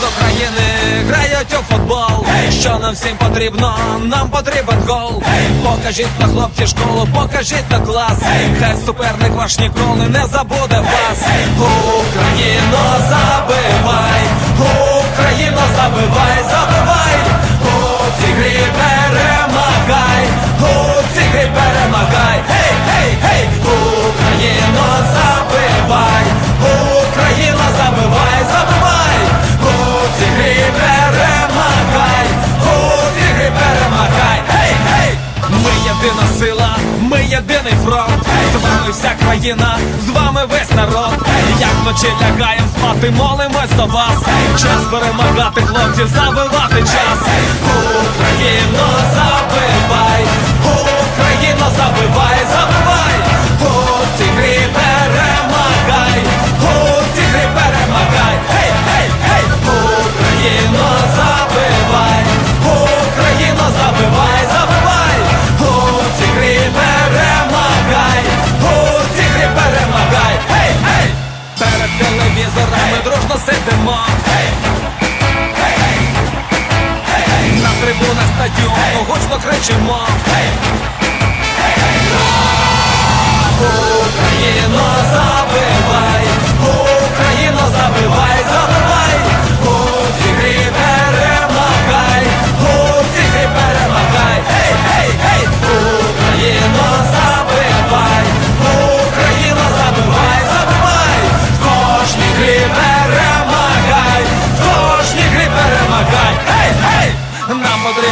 з України грають у футбол. Що нам всім потрібно? Нам потрібен гол. Покажіть на хлопці школу, покажіть на клас. Хай суперник ваш ніколи не забуде вас. Україно, забивай, Україно, забивай, забивай. Сила, ми єдиний фронт. З вами вся країна, з вами весь народ. Як вночі лягаєм спати, молимось за вас. Час перемагати, хлопці, забивати час. Дружно сидимо. На трибунах стадіону гучно кричимо. Україно,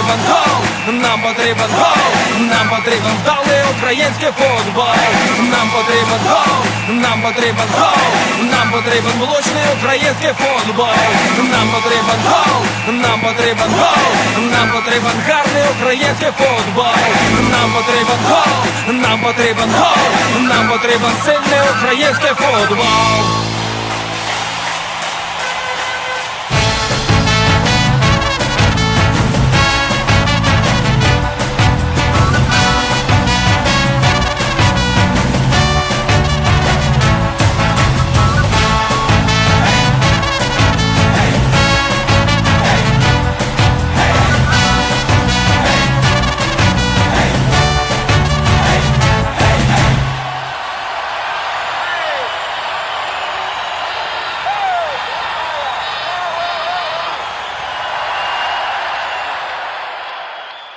потрібен гол, нам потрібен гол, нам потрібен вдалий український футбол, нам потрібен гол, нам потрібен гол, нам потрібен влучний український футбол, нам потрібен гол, нам потрібен гол, нам потрібен гарний український футбол, нам потрібен гол, нам потрібен гол, нам потрібен сильний український футбол.